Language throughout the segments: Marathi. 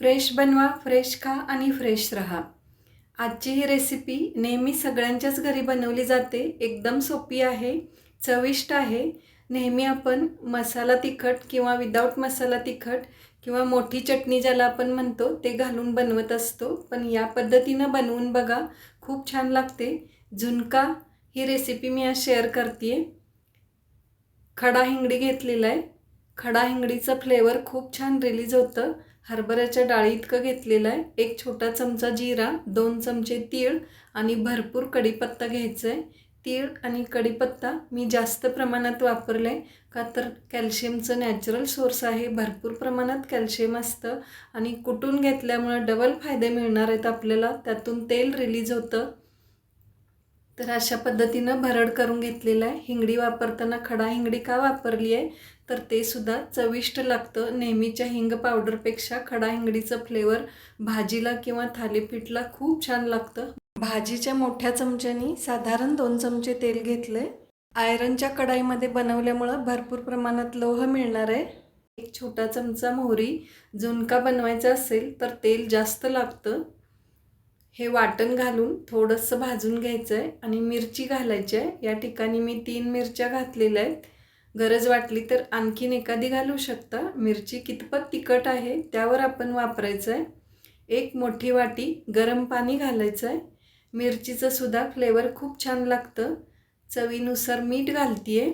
फ्रेश बनवा फ्रेश खा आणि फ्रेश रहा. आजची ही रेसिपी नेहमी सगळ्यांच्याच घरी बनवली जाते. एकदम सोपी आहे चविष्ट आहे. नेहमी आपण मसाला तिखट किंवा विदाऊट मसाला तिखट किंवा मोठी चटणी ज्याला आपण म्हणतो ते घालून बनवत असतो. पण या पद्धतीनं बनवून बघा खूप छान लागते. झुणका ही रेसिपी मी आज शेअर करते खडा हिंगडी घेतलेला आहे. खडा हिंगडीचं फ्लेवर खूप छान रिलीज होतं. हरभऱ्याच्या डाळी इतकं घेतलेलं आहे. एक छोटा चमचा जिरा दोन चमचे तीळ आणि भरपूर कढीपत्ता घ्यायचा आहे. तीळ आणि कढीपत्ता मी जास्त प्रमाणात वापरलं आहे का तर कॅल्शियमचं नॅचरल सोर्स आहे. भरपूर प्रमाणात कॅल्शियम असतं आणि कुटून घेतल्यामुळं डबल फायदे मिळणार आहेत आपल्याला. त्यातून तेल रिलीज होतं. तर अशा पद्धतीनं भरड करून घेतलेलं आहे. हिंगडी वापरताना खडा हिंगडी का वापरली आहे? तर ते सुद्धा चविष्ट लागतं. नेहमीच्या हिंग पावडरपेक्षा खडा हिंगडीचं फ्लेवर भाजीला किंवा थालीपीठला खूप छान लागतं. भाजीच्या मोठ्या चमच्यानी साधारण दोन चमचे तेल घेतलं आहे आयरनच्या कढाईमध्ये बनवल्यामुळं भरपूर प्रमाणात लोह मिळणार आहे. एक छोटा चमचा मोहरी झुणका बनवायचा असेल तर तेल जास्त लागतं. हे वाटण घालून थोडंसं भाजून घ्यायचं आहे आणि मिरची घालायची आहे. या ठिकाणी मी तीन मिरच्या घातलेल्या आहेत. गरज वाटली तर आणखीन एखादी घालू शकता. मिरची कितपत तिखट आहे त्यावर आपण वापरायचं आहे एक मोठी वाटी गरम पाणी घालायचं आहे मिरचीचं सुद्धा फ्लेवर खूप छान लागतं. चवीनुसार मीठ घालते आहे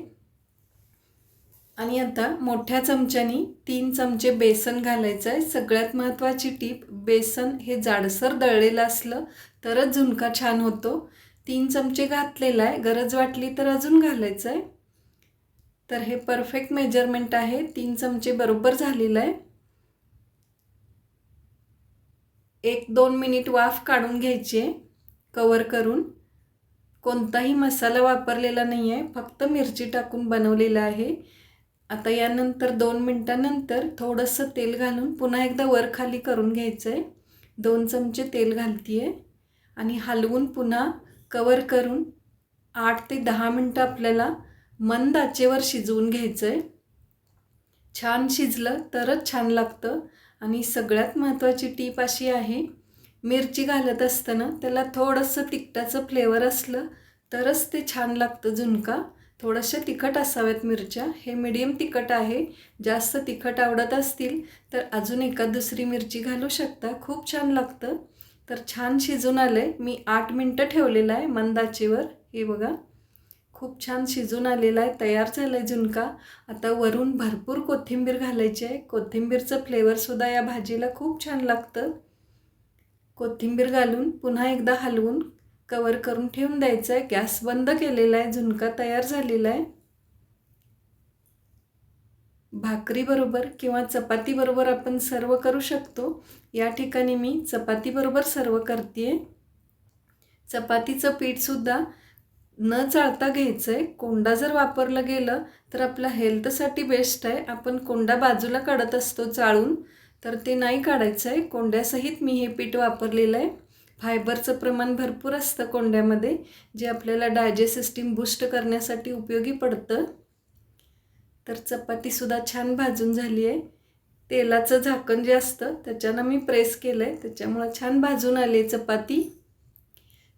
आणि आता मोठ्या चमच्यानी तीन चमचे बेसन घालायचं आहे सगळ्यात महत्त्वाची टीप बेसन हे जाडसर दळलेलं असलं तरच झुणका छान होतो. तीन चमचे घातलेला आहे गरज वाटली तर अजून घालायचं आहे तर हे परफेक्ट मेजरमेंट आहे. तीन चमचे बरोबर झालेलं आहे. एक दोन मिनिट वाफ काढून घ्यायची आहे कवर करून. कोणताही मसाला वापरलेला नाही आहे फक्त मिरची टाकून बनवलेला आहे. आता यानंतर दोन मिनटानंतर थोडंसं तेल घालून पुन्हा एकदा वर खाली करून घ्यायचं आहे दोन चमचे तेल घालते आहे आणि हलवून पुन्हा कवर करून आठ ते दहा मिनटं आपल्याला मंद आचेवर शिजवून घ्यायचं आहे छान शिजलं तरच छान लागतं. आणि सगळ्यात महत्त्वाची टीप अशी आहे मिरची घालत असताना त्याला थोडंसं तिखटाचं फ्लेवर असलं तरच ते छान लागतं झुणका. थोडंसं तिखट असाव्यात मिरच्या. हे मिडियम तिखट आहे. जास्त तिखट आवडत असतील तर अजून एका दुसरी मिरची घालू शकता. खूप छान लागतं. तर छान शिजून आलं आहे मी आठ मिनटं ठेवलेलं आहे मंदाचीवर हे बघा. खूप छान शिजून आलेला आहे तयार झालं आहे झुणका. आता वरून भरपूर कोथिंबीर घालायची आहे. कोथिंबीरचं फ्लेवरसुद्धा या भाजीला खूप छान लागतं. कोथिंबीर घालून पुन्हा एकदा हलवून कवर करून ठेवून द्यायचं आहे. गॅस बंद केलेला आहे झुणका तयार झालेला आहे. भाकरीबरोबर किंवा चपातीबरोबर आपण सर्व करू शकतो. या ठिकाणी मी चपातीबरोबर सर्व करते आहे चपातीचं पीठसुद्धा न चाळता घ्यायचं आहे कोंडा जर वापरलं गेलं तर आपल्या हेल्थसाठी बेस्ट आहे. आपण कोंडा बाजूला काढत असतो चाळून तर ते नाही काढायचं आहे कोंड्यासहित मी हे पीठ वापरलेलं आहे. फायबरचं प्रमाण भरपूर असतं कोंड्यामध्ये जे आपल्याला डायजेस्ट सिस्टीम बूस्ट करण्यासाठी उपयोगी पडतं. तर चपातीसुद्धा छान भाजून झाली आहे. तेलाचं झाकण जे असतं त्याच्यानं मी प्रेस केलं आहे त्याच्यामुळं छान भाजून आली चपाती.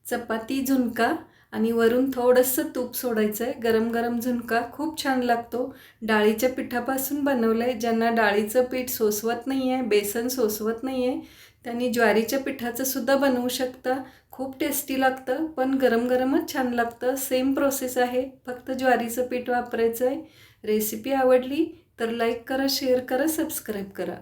चपाती झुणका आणि वरून थोडंसं तूप सोडायचं आहे गरम गरम झुणका खूप छान लागतो. डाळीच्या पिठापासून बनवलं आहे ज्यांना डाळीचं पीठ सोसवत नाही आहे बेसन सोसवत नाही आहे त्यांनी ज्वारीच्या पिठाचं सुद्धा बनवू शकता. खूप टेस्टी लागतं पण गरम गरमच छान लागतं. सेम प्रोसेस आहे फक्त ज्वारीचं पीठ वापरायचं आहे रेसिपी आवडली तर लाईक करा शेअर करा सबस्क्राईब करा.